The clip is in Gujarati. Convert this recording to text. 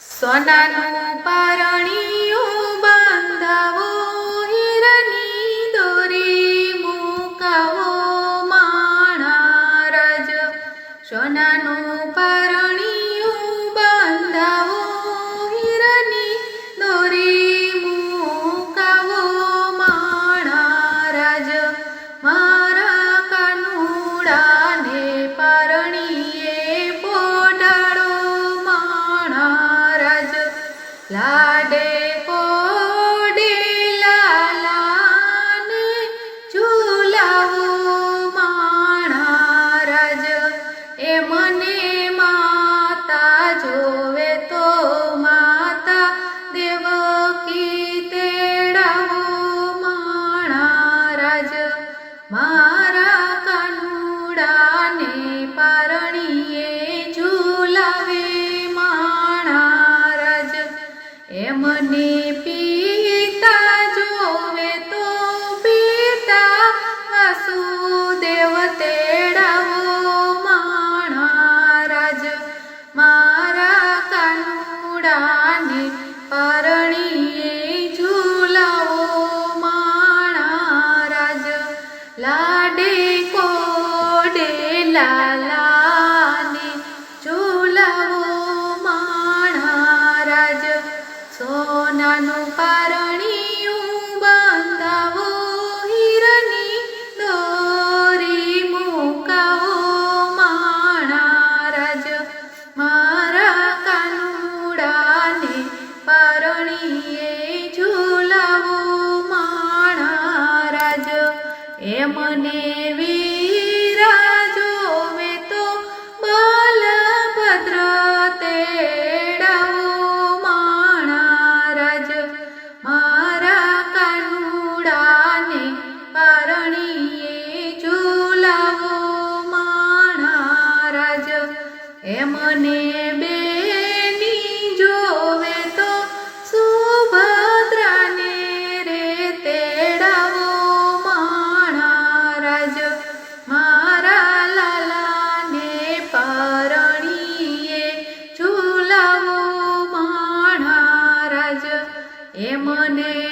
સોનાનું પરણી Radhe रमने पी પાણીએ ઝુલાવો માણારાજ. એ મને વીરાજો મે તો બલભદ્ર તેડાવો માણારાજ. મારા કાનુડાને કારણીએ ઝુલાવો માણારાજ. એ મને মনে